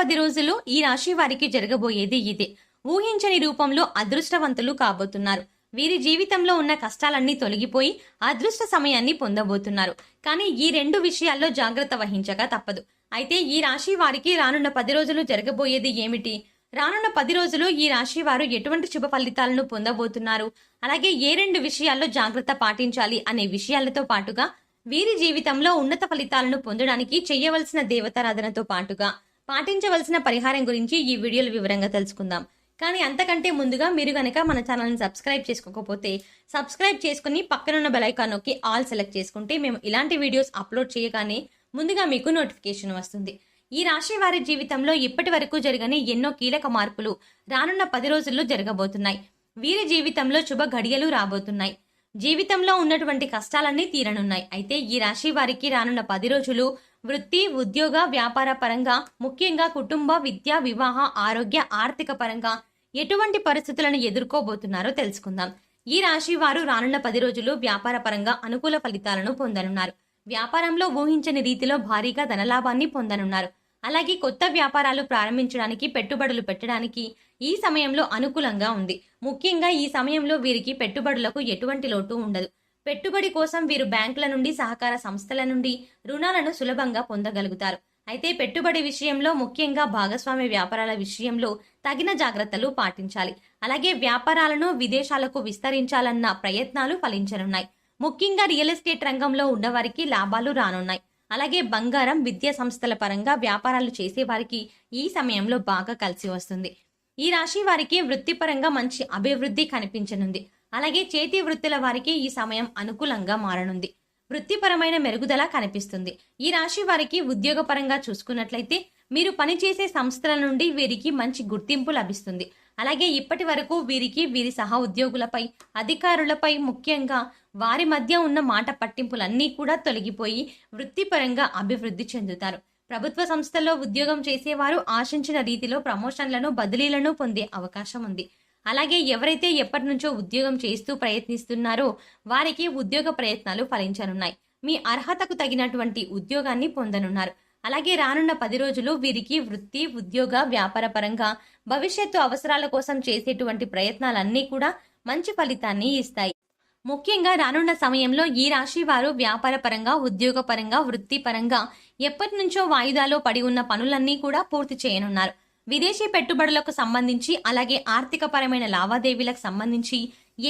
పది రోజులు ఈ రాశి వారికి జరగబోయేది ఇదే. ఊహించని రూపంలో అదృష్టవంతులు కాబోతున్నారు. వీరి జీవితంలో ఉన్న కష్టాలన్నీ తొలగిపోయి అదృష్ట సమయాన్ని పొందబోతున్నారు. కానీ ఈ రెండు విషయాల్లో జాగ్రత్త వహించక తప్పదు. అయితే ఈ రాశి వారికి రానున్న పది రోజులు జరగబోయేది ఏమిటి? రానున్న పది రోజులు ఈ రాశి వారు ఎటువంటి శుభ ఫలితాలను పొందబోతున్నారు? అలాగే ఏ రెండు విషయాల్లో జాగ్రత్త పాటించాలి అనే విషయాలతో పాటుగా వీరి జీవితంలో ఉన్నత ఫలితాలను పొందడానికి చేయవలసిన దేవతారాధనతో పాటుగా పాటించవలసిన పరిహారం గురించి ఈ వీడియోలో వివరంగా తెలుసుకుందాం. కానీ అంతకంటే ముందుగా మీరు కనుక మన ఛానల్ని సబ్స్క్రైబ్ చేసుకోకపోతే సబ్స్క్రైబ్ చేసుకుని పక్కనున్న బెలైకాన్ నొక్కి ఆల్ సెలెక్ట్ చేసుకుంటే మేము ఇలాంటి వీడియోస్ అప్లోడ్ చేయగానే ముందుగా మీకు నోటిఫికేషన్ వస్తుంది. ఈ రాశి వారి జీవితంలో ఇప్పటి వరకు జరగని ఎన్నో కీలక మార్పులు రానున్న పది రోజుల్లో జరగబోతున్నాయి. వీరి జీవితంలో శుభ ఘడియలు రాబోతున్నాయి. జీవితంలో ఉన్నటువంటి కష్టాలన్నీ తీరనున్నాయి. అయితే ఈ రాశి వారికి రానున్న పది రోజులు వృత్తి ఉద్యోగ వ్యాపార పరంగా ముఖ్యంగా కుటుంబ విద్య వివాహ ఆరోగ్య ఆర్థిక పరంగా ఎటువంటి పరిస్థితులను ఎదుర్కోబోతున్నారో తెలుసుకుందాం. ఈ రాశి వారు రానున్న పది రోజులు వ్యాపార పరంగా అనుకూల ఫలితాలను పొందనున్నారు. వ్యాపారంలో ఊహించని రీతిలో భారీగా ధనలాభాన్ని పొందనున్నారు. అలాగే కొత్త వ్యాపారాలు ప్రారంభించడానికి పెట్టుబడులు పెట్టడానికి ఈ సమయంలో అనుకూలంగా ఉంది. ముఖ్యంగా ఈ సమయంలో వీరికి పెట్టుబడులకు ఎటువంటి లోటు ఉండదు. పెట్టుబడి కోసం వీరు బ్యాంకుల నుండి సహకార సంస్థల నుండి రుణాలను సులభంగా పొందగలుగుతారు. అయితే పెట్టుబడి విషయంలో ముఖ్యంగా భాగస్వామ్య వ్యాపారాల విషయంలో తగిన జాగ్రత్తలు పాటించాలి. అలాగే వ్యాపారాలను విదేశాలకు విస్తరించాలన్న ప్రయత్నాలు ఫలించనున్నాయి. ముఖ్యంగా రియల్ ఎస్టేట్ రంగంలో ఉన్నవారికి లాభాలు రానున్నాయి. అలాగే బంగారం విద్యా సంస్థల పరంగా వ్యాపారాలు చేసేవారికి ఈ సమయంలో బాగా కలిసి వస్తుంది. ఈ రాశి వారికి వృత్తిపరంగా మంచి అభివృద్ధి కనిపించనుంది. అలాగే చేతి వృత్తుల వారికి ఈ సమయం అనుకూలంగా మారనుంది. వృత్తిపరమైన మెరుగుదల కనిపిస్తుంది. ఈ రాశి వారికి ఉద్యోగపరంగా చూసుకున్నట్లయితే మీరు పనిచేసే సంస్థల నుండి వీరికి మంచి గుర్తింపు లభిస్తుంది. అలాగే ఇప్పటి వరకు వీరికి వీరి సహ ఉద్యోగులపై అధికారులపై ముఖ్యంగా వారి మధ్య ఉన్న మాట పట్టింపులన్నీ కూడా తొలగిపోయి వృత్తిపరంగా అభివృద్ధి చెందుతారు. ప్రభుత్వ సంస్థల్లో ఉద్యోగం చేసేవారు ఆశించిన రీతిలో ప్రమోషన్లను బదిలీలను పొందే అవకాశం ఉంది. అలాగే ఎవరైతే ఎప్పటి నుంచో ఉద్యోగం చేస్తూ ప్రయత్నిస్తున్నారో వారికి ఉద్యోగ ప్రయత్నాలు ఫలించనున్నాయి. మీ అర్హతకు తగినటువంటి ఉద్యోగాన్ని పొందనున్నారు. అలాగే రానున్న పది రోజులు వీరికి వృత్తి ఉద్యోగ వ్యాపార పరంగా భవిష్యత్తు అవసరాల కోసం చేసేటువంటి ప్రయత్నాలన్నీ కూడా మంచి ఫలితాన్ని ఇస్తాయి. ముఖ్యంగా రానున్న సమయంలో ఈ రాశి వారు వ్యాపార పరంగా ఉద్యోగ పరంగా వృత్తిపరంగా ఎప్పటి నుంచో వాయిదాలో పడి ఉన్న పనులన్నీ కూడా పూర్తి చేయనున్నారు. విదేశీ పెట్టుబడులకు సంబంధించి అలాగే ఆర్థిక పరమైన లావాదేవీలకు సంబంధించి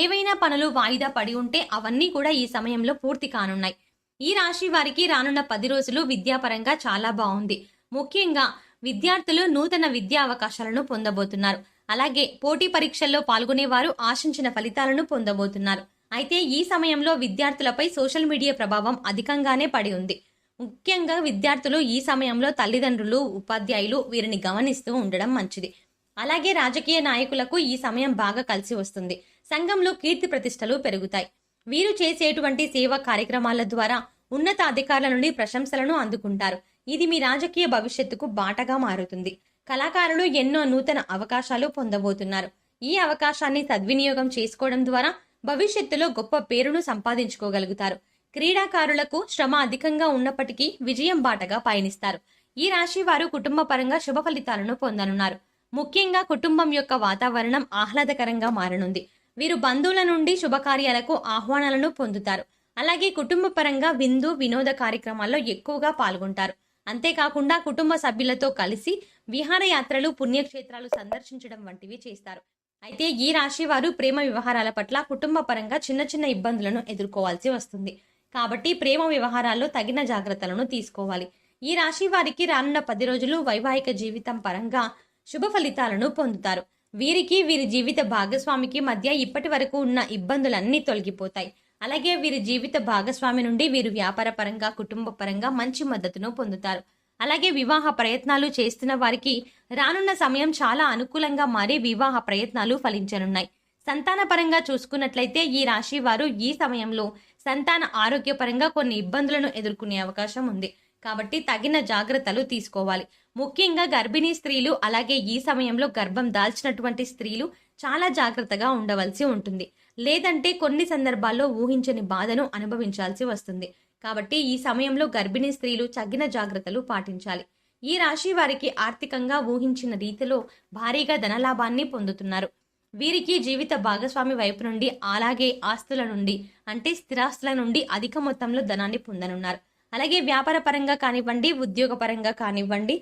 ఏవైనా పనులు వాయిదా పడి ఉంటే అవన్నీ కూడా ఈ సమయంలో పూర్తి కానున్నాయి. ఈ రాశి వారికి రానున్న పది రోజులు విద్యాపరంగా చాలా బాగుంది. ముఖ్యంగా విద్యార్థులు నూతన విద్యా అవకాశాలను పొందబోతున్నారు. అలాగే పోటీ పరీక్షల్లో పాల్గొనేవారు ఆశించిన ఫలితాలను పొందబోతున్నారు. అయితే ఈ సమయంలో విద్యార్థులపై సోషల్ మీడియా ప్రభావం అధికంగానే పడి ఉంది. ముఖ్యంగా విద్యార్థులు ఈ సమయంలో తల్లిదండ్రులు ఉపాధ్యాయులు వీరిని గమనిస్తూ ఉండడం మంచిది. అలాగే రాజకీయ నాయకులకు ఈ సమయం బాగా కలిసి వస్తుంది. సంఘంలో కీర్తి ప్రతిష్టలు పెరుగుతాయి. వీరు చేసేటువంటి సేవా కార్యక్రమాల ద్వారా ఉన్నత అధికారుల నుండి ప్రశంసలను అందుకుంటారు. ఇది మీ రాజకీయ భవిష్యత్తుకు బాటగా మారుతుంది. కళాకారులు ఎన్నో నూతన అవకాశాలు పొందబోతున్నారు. ఈ అవకాశాన్ని సద్వినియోగం చేసుకోవడం ద్వారా భవిష్యత్తులో గొప్ప పేరును సంపాదించుకోగలుగుతారు. క్రీడాకారులకు శ్రమ అధికంగా ఉన్నప్పటికీ విజయం బాటగా పయనిస్తారు. ఈ రాశి వారు కుటుంబ పరంగా శుభ ఫలితాలను పొందనున్నారు. ముఖ్యంగా కుటుంబం యొక్క వాతావరణం ఆహ్లాదకరంగా మారనుంది. వీరు బంధువుల నుండి శుభకార్యాలకు ఆహ్వానాలను పొందుతారు. అలాగే కుటుంబ పరంగా విందు వినోద కార్యక్రమాల్లో ఎక్కువగా పాల్గొంటారు. అంతేకాకుండా కుటుంబ సభ్యులతో కలిసి విహారయాత్రలు పుణ్యక్షేత్రాలు సందర్శించడం వంటివి చేస్తారు. అయితే ఈ రాశి వారు ప్రేమ వ్యవహారాల పట్ల కుటుంబ పరంగా చిన్న చిన్న ఇబ్బందులను ఎదుర్కోవాల్సి వస్తుంది. కాబట్టి ప్రేమ వ్యవహారాల్లో తగిన జాగ్రత్తలను తీసుకోవాలి. ఈ రాశి వారికి రానున్న పది రోజులు వైవాహిక జీవితం పరంగా శుభ ఫలితాలను పొందుతారు. వీరికి వీరి జీవిత భాగస్వామికి మధ్య ఇప్పటి వరకు ఉన్న ఇబ్బందులన్నీ తొలగిపోతాయి. అలాగే వీరి జీవిత భాగస్వామి నుండి వీరు వ్యాపార పరంగా కుటుంబ పరంగా మంచి మద్దతును పొందుతారు. అలాగే వివాహ ప్రయత్నాలు చేస్తున్న వారికి రానున్న సమయం చాలా అనుకూలంగా మారి వివాహ ప్రయత్నాలు ఫలించనున్నాయి. సంతాన పరంగా చూసుకున్నట్లయితే ఈ రాశి వారు ఈ సమయంలో సంతాన ఆరోగ్యపరంగా కొన్ని ఇబ్బందులను ఎదుర్కొనే అవకాశం ఉంది. కాబట్టి తగిన జాగ్రత్తలు తీసుకోవాలి. ముఖ్యంగా గర్భిణీ స్త్రీలు అలాగే ఈ సమయంలో గర్భం దాల్చినటువంటి స్త్రీలు చాలా జాగ్రత్తగా ఉండవలసి ఉంటుంది. లేదంటే కొన్ని సందర్భాల్లో ఊహించని బాధను అనుభవించాల్సి వస్తుంది. కాబట్టి ఈ సమయంలో గర్భిణీ స్త్రీలు తగిన జాగ్రత్తలు పాటించాలి. ఈ రాశి వారికి ఆర్థికంగా ఊహించిన రీతిలో భారీగా ధనలాభాన్ని పొందుతున్నారు. వీరికి జీవిత భాగస్వామి వైపు నుండి అలాగే ఆస్తుల నుండి అంటే స్థిరాస్తుల నుండి అధిక మొత్తంలో ధనాన్ని పొందనున్నారు. అలాగే వ్యాపార పరంగా కానివ్వండి ఉద్యోగ పరంగా కానివ్వండి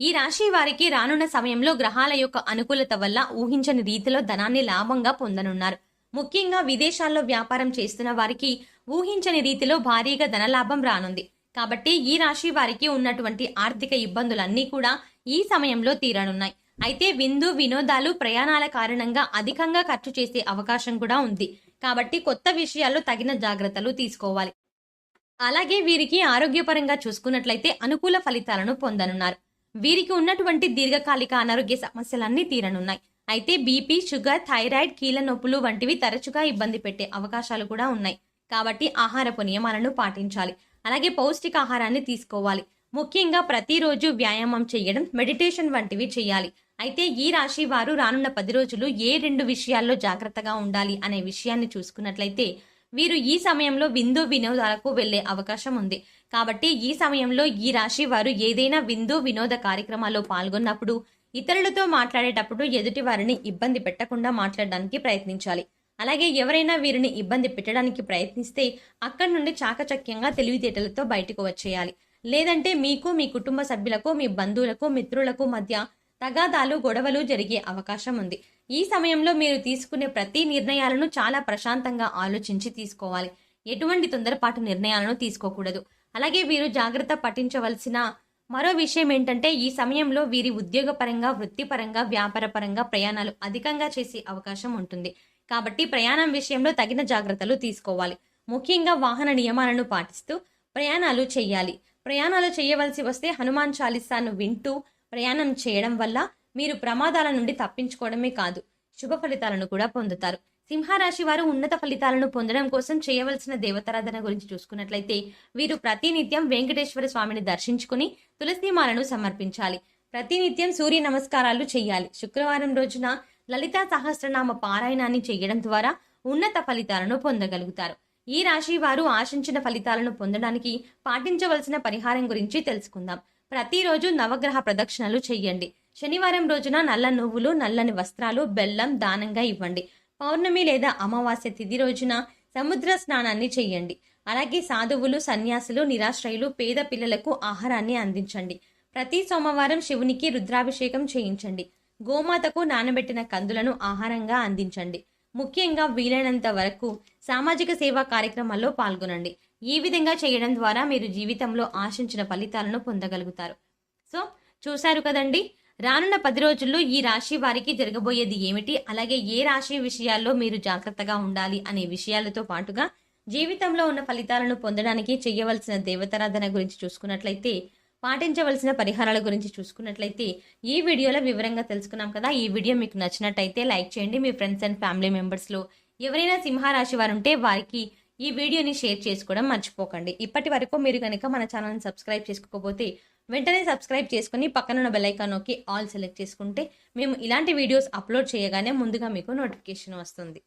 ఈ రాశి వారికి రానున్న సమయంలో గ్రహాల యొక్క అనుకూలత వల్ల ఊహించని రీతిలో ధనాన్ని లాభంగా పొందనున్నారు. ముఖ్యంగా విదేశాల్లో వ్యాపారం చేస్తున్న వారికి ఊహించని రీతిలో భారీగా ధనలాభం రానుంది. కాబట్టి ఈ రాశి వారికి ఉన్నటువంటి ఆర్థిక ఇబ్బందులన్నీ కూడా ఈ సమయంలో తీరనున్నాయి. అయితే విందు వినోదాలు ప్రయాణాల కారణంగా అధికంగా ఖర్చు చేసే అవకాశం కూడా ఉంది. కాబట్టి కొత్త విషయాల్లో తగిన జాగ్రత్తలు తీసుకోవాలి. అలాగే వీరికి ఆరోగ్యపరంగా చూసుకున్నట్లయితే అనుకూల ఫలితాలను పొందనున్నారు. వీరికి ఉన్నటువంటి దీర్ఘకాలిక అనారోగ్య సమస్యలన్నీ తీరనున్నాయి. అయితే బీపీ షుగర్ థైరాయిడ్ కీళ్ళ నొప్పులు వంటివి తరచుగా ఇబ్బంది పెట్టే అవకాశాలు కూడా ఉన్నాయి. కాబట్టి ఆహారపు నియమాలను పాటించాలి. అలాగే పౌష్టిక ఆహారాన్ని తీసుకోవాలి. ముఖ్యంగా ప్రతిరోజు వ్యాయామం చేయడం మెడిటేషన్ వంటివి చేయాలి. అయితే ఈ రాశి వారు రానున్న పది రోజులు ఏ రెండు విషయాల్లో జాగ్రత్తగా ఉండాలి అనే విషయాన్ని చూసుకున్నట్లయితే వీరు ఈ సమయంలో విందు వినోదాలకు వెళ్ళే అవకాశం ఉంది. కాబట్టి ఈ సమయంలో ఈ రాశి వారు ఏదైనా విందు వినోద కార్యక్రమాల్లో పాల్గొన్నప్పుడు ఇతరులతో మాట్లాడేటప్పుడు ఎదుటి వారిని ఇబ్బంది పెట్టకుండా మాట్లాడడానికి ప్రయత్నించాలి. అలాగే ఎవరైనా వీరిని ఇబ్బంది పెట్టడానికి ప్రయత్నిస్తే అక్కడి నుండి చాకచక్యంగా తెలివితేటలతో బయటకు వచ్చేయాలి. లేదంటే మీకు మీ కుటుంబ సభ్యులకు మీ బంధువులకు మిత్రులకు మధ్య తగాదాలు గొడవలు జరిగే అవకాశం ఉంది. ఈ సమయంలో మీరు తీసుకునే ప్రతి నిర్ణయాలను చాలా ప్రశాంతంగా ఆలోచించి తీసుకోవాలి. ఎటువంటి తొందరపాటు నిర్ణయాలను తీసుకోకూడదు. అలాగే వీరు జాగ్రత్త పట్టించవలసిన మరో విషయం ఏంటంటే ఈ సమయంలో వీరి ఉద్యోగపరంగా వృత్తిపరంగా వ్యాపారపరంగా ప్రయాణాలు అధికంగా చేసే అవకాశం ఉంటుంది. కాబట్టి ప్రయాణం విషయంలో తగిన జాగ్రత్తలు తీసుకోవాలి. ముఖ్యంగా వాహన నియమాలను పాటిస్తూ ప్రయాణాలు చేయాలి. ప్రయాణాలు చేయవలసి వస్తే హనుమాన్ చాలీసాను వింటూ ప్రయాణం చేయడం వల్ల మీరు ప్రమాదాల నుండి తప్పించుకోవడమే కాదు శుభ ఫలితాలను కూడా పొందుతారు. సింహరాశి వారు ఉన్నత ఫలితాలను పొందడం కోసం చేయవలసిన దేవతారాధన గురించి చూసుకున్నట్లయితే వీరు ప్రతినిత్యం వెంకటేశ్వర స్వామిని దర్శించుకుని తులసిమాలను సమర్పించాలి. ప్రతినిత్యం సూర్య నమస్కారాలు చేయాలి శుక్రవారం రోజున లలితా సహస్రనామ పారాయణాన్ని చేయడం ద్వారా ఉన్నత ఫలితాలను పొందగలుగుతారు. ఈ రాశి వారు ఆశించిన ఫలితాలను పొందడానికి పాటించవలసిన పరిహారం గురించి తెలుసుకుందాం. ప్రతిరోజు నవగ్రహ ప్రదక్షిణలు చెయ్యండి. శనివారం రోజున నల్ల నువ్వులు నల్లని వస్త్రాలు బెల్లం దానంగా ఇవ్వండి. పౌర్ణమి లేదా అమావాస్య తిథి రోజున సముద్ర స్నానాన్ని చెయ్యండి. అలాగే సాధువులు సన్యాసులు నిరాశ్రయులు పేద పిల్లలకు ఆహారాన్ని అందించండి. ప్రతి సోమవారం శివునికి రుద్రాభిషేకం చేయించండి. గోమాతకు నానబెట్టిన కందులను ఆహారంగా అందించండి. ముఖ్యంగా వీలైనంత వరకు సామాజిక సేవా కార్యక్రమాల్లో పాల్గొనండి. ఈ విధంగా చేయడం ద్వారా మీరు జీవితంలో ఆశించిన ఫలితాలను పొందగలుగుతారు. సో చూశారు కదండి రానున్న పది రోజుల్లో ఈ రాశి వారికి జరగబోయేది ఏమిటి? అలాగే ఏ రాశి విషయాల్లో మీరు జాగ్రత్తగా ఉండాలి అనే విషయాలతో పాటుగా జీవితంలో ఉన్న ఫలితాలను పొందడానికి చేయవలసిన దేవతారాధన గురించి చూసుకున్నట్లయితే పాటించవలసిన పరిహారాల గురించి చూసుకున్నట్లయితే ఈ వీడియోలో వివరంగా తెలుసుకున్నాం కదా. ఈ వీడియో మీకు నచ్చినట్టయితే లైక్ చేయండి. మీ ఫ్రెండ్స్ అండ్ ఫ్యామిలీ మెంబర్స్లో ఎవరైనా సింహరాశి వారు ఉంటే వారికి ఈ వీడియోని షేర్ చేసుకోవడం మర్చిపోకండి. ఇప్పటి వరకు మీరు కనుక మన ఛానల్ని సబ్స్క్రైబ్ చేసుకోకపోతే వెంటనే సబ్స్క్రైబ్ చేసుకుని పక్కనున్న బెల్లైకాన్ నొక్కి ఆల్ సెలెక్ట్ చేసుకుంటే మేము ఇలాంటి వీడియోస్ అప్లోడ్ చేయగానే ముందుగా మీకు నోటిఫికేషన్ వస్తుంది.